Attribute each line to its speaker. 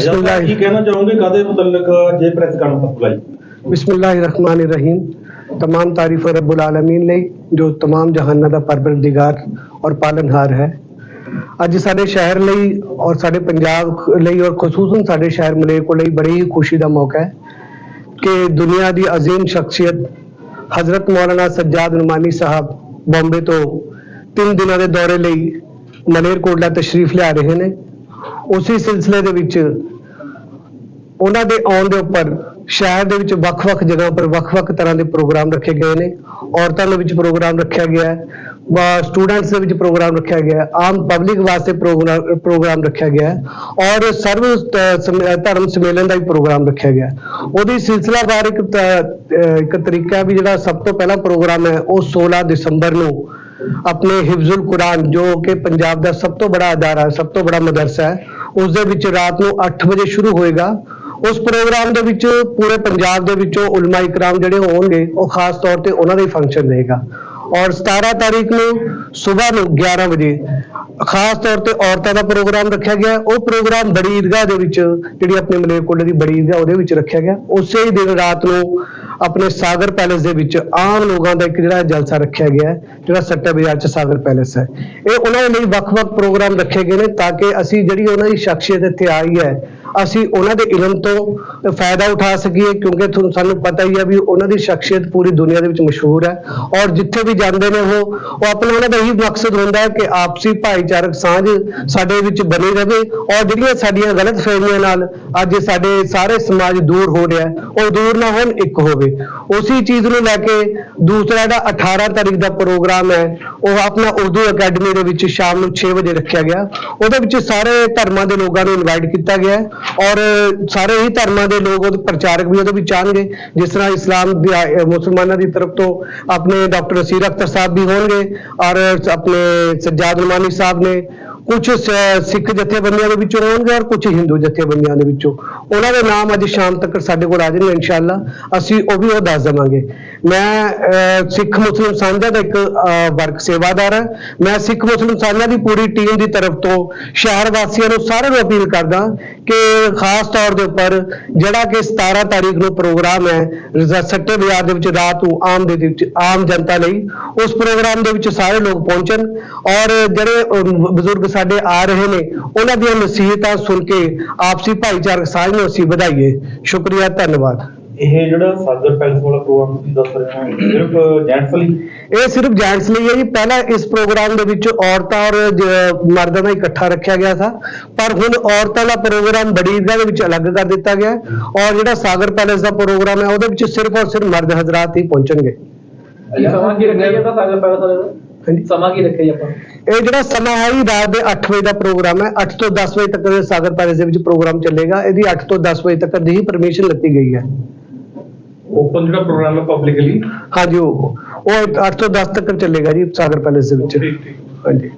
Speaker 1: ਬਿਸਮਿਲ੍ਲਾਹ
Speaker 2: ਕੀ ਕਹਿਣਾ ਚਾਹੋਗੇ ਕਾਦੇ ਮੁਤਲਕ ਜੇ ਪ੍ਰੈਸ ਕਾਨਫਰੰਸ ਬੁਲਾਈ
Speaker 1: ਬਿਸਮਿਲ੍ਲਾਹਿਰਰਹਿਮਾਨਿਰਰਹੀਮ तमाम तारीफ रब्बुल आलमीन ਲਈ ਜੋ तमाम ਜਹਾਨਾਂ ਦਾ ਪਰਵਰਦੀਗਾਰ ਔਰ ਪਾਲਨਹਾਰ ਹੈ ਅੱਜ ਸਾਡੇ ਸ਼ਹਿਰ ਲਈ ਔਰ ਸਾਡੇ ਪੰਜਾਬ ਖ- ਲਈ ਔਰ ਖਸੂਸਨ ਸਾਡੇ ਸ਼ਹਿਰ ਮਲੇਰਕੋਟਲਾ ਲਈ ਬੜੀ ਹੀ ਖੁਸ਼ੀ ਦਾ ਮੌਕਾ ਹੈ ਕਿ ਦੁਨੀਆ ਦੀ ਅਜ਼ੀਮ ਸ਼ਖਸੀਅਤ ਹਜ਼ਰਤ ਮੌਲਾਨਾ ਸੱਜਾਦ ਨੁਮਾਨੀ ਸਾਹਿਬ ਬੰਬੇ ਤੋਂ ਤਿੰਨ ਦਿਨਾਂ ਦੇ ਦੌਰੇ ਲਈ ਮਲੇਰਕੋਟਲਾ ਤਸ਼ਰੀਫ ਲਿਆ ਰਹੇ ਨੇ ਉਸੇ ਸਿਲਸਿਲੇ ਦੇ ਵਿੱਚ ਉਹਨਾਂ ਦੇ ਆਉਣ ਦੇ ਉੱਪਰ ਸ਼ਹਿਰ ਦੇ ਵਿੱਚ ਵੱਖ-ਵੱਖ ਜਗ੍ਹਾ ਉੱਪਰ ਵੱਖ-ਵੱਖ ਤਰ੍ਹਾਂ ਦੇ ਪ੍ਰੋਗਰਾਮ ਰੱਖੇ ਗਏ ਨੇ। ਔਰਤਾਂ ਦੇ ਵਿੱਚ ਪ੍ਰੋਗਰਾਮ ਰੱਖਿਆ ਗਿਆ ਹੈ। ਵਾ ਸਟੂਡੈਂਟਸ ਦੇ ਵਿੱਚ ਪ੍ਰੋਗਰਾਮ ਰੱਖਿਆ ਗਿਆ ਹੈ। ਆਮ ਪਬਲਿਕ ਵਾਸਤੇ ਪ੍ਰੋਗਰਾਮ ਪ੍ਰੋਗਰਾਮ ਰੱਖਿਆ ਗਿਆ ਹੈ ਔਰ ਸਰਵ ਧਰਮ ਸੰਮੇਲਨ ਦਾ ਵੀ ਪ੍ਰੋਗਰਾਮ ਰੱਖਿਆ ਗਿਆ ਉਹਦੀ ਸਿਲਸਿਲਾਵਾਰ ਇੱਕ ਇੱਕ ਤਰੀਕਾ ਵੀ ਜਿਹੜਾ ਸਭ ਤੋਂ ਪਹਿਲਾ ਪ੍ਰੋਗਰਾਮ ਹੈ, ਉਹ 16 ਦਸੰਬਰ ਨੂੰ ਆਪਣੇ ਹਿਫਜ਼ੁਲ ਕੁਰਾਨ ਜੋ ਕਿ ਪੰਜਾਬ ਦਾ ਸਭ ਤੋਂ ਬੜਾ ਅਦਾਰਾ, ਸਭ ਤੋਂ ਬੜਾ ਮਦਰਸਾ ਹੈ ਉਸ ਦੇ ਵਿੱਚ ਰਾਤ ਨੂੰ 8 ਵਜੇ ਸ਼ੁਰੂ ਹੋਏਗਾ। ਉਸ ਪ੍ਰੋਗਰਾਮ ਦੇ ਵਿੱਚ ਪੂਰੇ ਪੰਜਾਬ ਦੇ ਵਿੱਚੋਂ ਉਲਮਾ ਇਕਰਾਮ ਜਿਹੜੇ ਹੋਣਗੇ, ਉਹ ਖਾਸ ਤੌਰ ਤੇ ਉਹਨਾਂ ਦਾ ਹੀ ਫੰਕਸ਼ਨ ਰਹੇਗਾ। ਔਰ 17 ਤਾਰੀਖ ਨੂੰ ਸਵੇਰ ਨੂੰ 11 ਵਜੇ ਖਾਸ ਤੌਰ ਤੇ ਔਰਤਾਂ ਦਾ ਪ੍ਰੋਗਰਾਮ ਰੱਖਿਆ ਗਿਆ। ਉਹ ਪ੍ਰੋਗਰਾਮ ਬੜੀ ਈਦਗਾਹ ਦੇ ਵਿੱਚ ਜਿਹੜੀ ਆਪਣੇ ਮਲੇਰਕੋਟਲੇ ਦੀ ਬੜੀ ਈਦਗਾਹ ਉਹਦੇ ਵਿੱਚ ਰੱਖਿਆ ਗਿਆ। ਉਸੇ ਹੀ ਦਿਨ ਰਾਤ ਨੂੰ ਆਪਣੇ ਸਾਗਰ ਪੈਲੇਸ ਦੇ ਵਿੱਚ ਆਮ ਲੋਕਾਂ ਦਾ ਇੱਕ ਜਿਹੜਾ ਜਲਸਾ ਰੱਖਿਆ ਗਿਆ ਹੈ, ਜਿਹੜਾ ਸੱਟੇ ਬਾਜ਼ਾਰ ਚ ਸਾਗਰ ਪੈਲੇਸ ਹੈ। ਇਹ ਉਹਨਾਂ ਦੇ ਲਈ ਵੱਖ-ਵੱਖ ਪ੍ਰੋਗਰਾਮ ਰੱਖੇ ਗਏ ਨੇ ਤਾਂ ਕਿ ਅਸੀਂ ਜਿਹੜੀ ਉਹਨਾਂ ਦੀ ਸ਼ਖਸੀਅਤ ਇੱਥੇ ਆਈ ਹੈ ਅਸੀਂ ਉਹਨਾਂ ਦੇ ਇਲਮ ਤੋਂ ਫਾਇਦਾ ਉਠਾ ਸਕੀਏ, ਕਿਉਂਕਿ ਤੁਹਾਨੂੰ ਸਾਨੂੰ ਪਤਾ ਹੀ ਹੈ ਵੀ ਉਹਨਾਂ ਦੀ ਸ਼ਖਸੀਅਤ ਪੂਰੀ ਦੁਨੀਆ ਦੇ ਵਿੱਚ ਮਸ਼ਹੂਰ ਹੈ ਔਰ ਜਿੱਥੇ ਵੀ ਜਾਂਦੇ ਨੇ ਉਹ ਉਹ ਆਪਣਾ ਉਹਨਾਂ ਦਾ ਇਹੀ ਮਕਸਦ ਹੁੰਦਾ ਹੈ ਕਿ ਆਪਸੀ ਭਾਈਚਾਰਕ ਸਾਂਝ ਸਾਡੇ ਵਿੱਚ ਬਣੀ ਰਹੇ ਔਰ ਜਿਹੜੀਆਂ ਸਾਡੀਆਂ ਗਲਤ ਫਹਿਮੀਆਂ ਨਾਲ ਅੱਜ ਸਾਡੇ ਸਾਰੇ ਸਮਾਜ ਦੂਰ ਹੋ ਰਿਹਾ ਉਹ ਦੂਰ ਨਾ ਹੋਣ, ਇੱਕ ਹੋਵੇ। ਉਸੇ ਚੀਜ਼ ਨੂੰ ਲੈ ਕੇ ਦੂਸਰਾ ਜਿਹੜਾ 18 ਤਾਰੀਖ ਦਾ ਪ੍ਰੋਗਰਾਮ ਹੈ, ਉਹ ਆਪਣਾ ਉਰਦੂ ਅਕੈਡਮੀ ਦੇ ਵਿੱਚ ਸ਼ਾਮ ਨੂੰ 6 ਵਜੇ ਰੱਖਿਆ ਗਿਆ। ਉਹਦੇ ਵਿੱਚ ਸਾਰੇ ਧਰਮਾਂ ਦੇ ਲੋਕਾਂ ਨੂੰ ਇਨਵਾਈਟ ਕੀਤਾ ਗਿਆ ਔਰ ਸਾਰੇ ਹੀ ਧਰਮਾਂ ਦੇ ਲੋਕ ਉਹਦੇ ਪ੍ਰਚਾਰਕ ਵੀ ਉਹਦੇ ਵਿੱਚ ਆਉਣਗੇ। ਜਿਸ ਤਰ੍ਹਾਂ ਇਸਲਾਮ ਦੀ ਮੁਸਲਮਾਨਾਂ ਦੀ ਤਰਫ ਤੋਂ ਆਪਣੇ ਡਾਕਟਰ ਅਸੀਰ ਅਖਤਰ ਸਾਹਿਬ ਵੀ ਹੋਣਗੇ ਔਰ ਆਪਣੇ ਸੱਜਾਦ ਰਮਾਨੀ ਸਾਹਿਬ ਨੇ ਕੁਝ ਸਿੱਖ ਜਥੇਬੰਦੀਆਂ ਦੇ ਵਿੱਚੋਂ ਹੋਣਗੇ ਔਰ ਕੁਝ ਹਿੰਦੂ ਜਥੇਬੰਦੀਆਂ ਦੇ ਵਿੱਚੋਂ। ਉਹਨਾਂ ਦੇ ਨਾਮ ਅੱਜ ਸ਼ਾਮ ਤੱਕ ਸਾਡੇ ਕੋਲ ਆ ਜਾਣਗੇ ਇਨਸ਼ਾਅੱਲਾ। ਅਸੀਂ ਉਹ ਵੀ ਉਹ ਦੱਸ ਦੇਵਾਂਗੇ। ਮੈਂ ਸਿੱਖ ਮੁਸਲਿਮ ਸਾਂਝਾ ਦਾ ਇੱਕ ਵਰਗ ਸੇਵਾਦਾਰ ਹਾਂ। ਮੈਂ ਸਿੱਖ ਮੁਸਲਿਮ ਸਾਂਝਾ ਦੀ ਪੂਰੀ ਟੀਮ ਦੀ ਤਰਫ ਤੋਂ ਸ਼ਹਿਰ ਵਾਸੀਆਂ ਨੂੰ ਸਾਰਿਆਂ ਨੂੰ ਅਪੀਲ ਕਰਦਾ ਕਿ ਖਾਸ ਤੌਰ ਦੇ ਉੱਪਰ ਜਿਹੜਾ ਕਿ 17 ਤਾਰੀਖ ਨੂੰ ਪ੍ਰੋਗਰਾਮ ਹੈ ਸੱਟੇ ਬਾਜ਼ਾਰ ਦੇ ਵਿੱਚ ਰਾਤ ਨੂੰ ਆਮ ਦੇ ਵਿੱਚ, ਆਮ ਜਨਤਾ ਲਈ, ਉਸ ਪ੍ਰੋਗਰਾਮ ਦੇ ਵਿੱਚ ਸਾਰੇ ਲੋਕ ਪਹੁੰਚਣ ਔਰ ਜਿਹੜੇ ਬਜ਼ੁਰਗ ਸਾਡੇ ਆ ਰਹੇ ਨੇ, ਉਹਨਾਂ ਦੀਆਂ ਨਸੀਹਤਾਂ ਸੁਣ ਕੇ ਆਪਸੀ ਭਾਈਚਾਰਕ ਸਾਂਝ ਨੂੰ ਅਸੀਂ ਵਧਾਈਏ। ਸ਼ੁਕਰੀਆ, ਧੰਨਵਾਦ।
Speaker 2: ਇਹ ਜਿਹੜਾ ਸਾਗਰ ਪੈਲਸ ਵਾਲਾ ਪ੍ਰੋਗਰਾਮ ਤੁਸੀਂ ਦੱਸ ਰਹੇ ਹੋ ਸਿਰਫ ਜੈਂਟਸ ਲਈ?
Speaker 1: ਇਹ ਸਿਰਫ ਜੈਂਟਸ ਲਈ ਹੈ ਜੀ। ਪਹਿਲਾਂ ਇਸ ਪ੍ਰੋਗਰਾਮ ਦੇ ਵਿੱਚ ਔਰਤਾਂ ਔਰ ਜ- ਮਰਦਾਂ ਦਾ ਇਕੱਠਾ ਰੱਖਿਆ ਗਿਆ ਸੀ ਪਰ ਹੁਣ ਔਰਤਾਂ ਦਾ ਪ੍ਰੋਗਰਾਮ ਬੜੀ ਈਦਗਾਹ ਦੇ ਵਿੱਚ ਅਲੱਗ ਕਰ ਦਿੱਤਾ ਗਿਆ ਹੈ ਔਰ ਜਿਹੜਾ ਸਾਗਰ ਪੈਲੇਸ ਦਾ ਪ੍ਰੋਗਰਾਮ ਹੈ ਉਹਦੇ ਵਿੱਚ ਸਿਰਫ ਔਰ ਸਿਰਫ ਮਰਦ ਹਜ਼ਰਾਤ ਹੀ ਪਹੁੰਚਣਗੇ।
Speaker 3: ਸਮਾਂ ਕੀ ਰੱਖਿਆ ਜਾਂਦਾ ਸਾਗਰ ਪੈਲਸ ਵਾਲੇ ਦਾ?
Speaker 1: ਹਾਂਜੀ।
Speaker 3: ਸਮਾਂ ਕੀ ਰੱਖਿਆ ਜੀ ਆਪਾਂ?
Speaker 1: ਇਹ ਜਿਹੜਾ ਸਮਾਂ ਹੈ ਜੀ ਰਾਤ ਦੇ 8 ਵਜੇ ਦਾ ਪ੍ਰੋਗਰਾਮ ਹੈ। 8 ਤੋਂ 10 ਵਜੇ ਤੱਕ ਦੇ ਸਾਗਰ ਪੈਲੇਸ ਦੇ ਵਿੱਚ ਪ੍ਰੋਗਰਾਮ ਚੱਲੇਗਾ। ਇਹਦੀ 8 ਤੋਂ 10 ਵਜੇ ਤੱਕ ਦੀ ਹੀ ਪਰਮਿਸ਼ਨ ਲੱਤੀ ਗਈ ਹੈ।
Speaker 2: ਓਪਨ ਜਿਹੜਾ ਪ੍ਰੋਗਰਾਮ ਹੈ ਪਬਲਿਕਲੀ
Speaker 1: ਹਾਂਜੀ ਉਹ। ਉਹ 8 ਤੋਂ 10 ਤੱਕ ਚੱਲੇਗਾ ਜੀ ਸਾਗਰ ਪੈਲੇਸ ਦੇ ਵਿੱਚ। ਹਾਂਜੀ।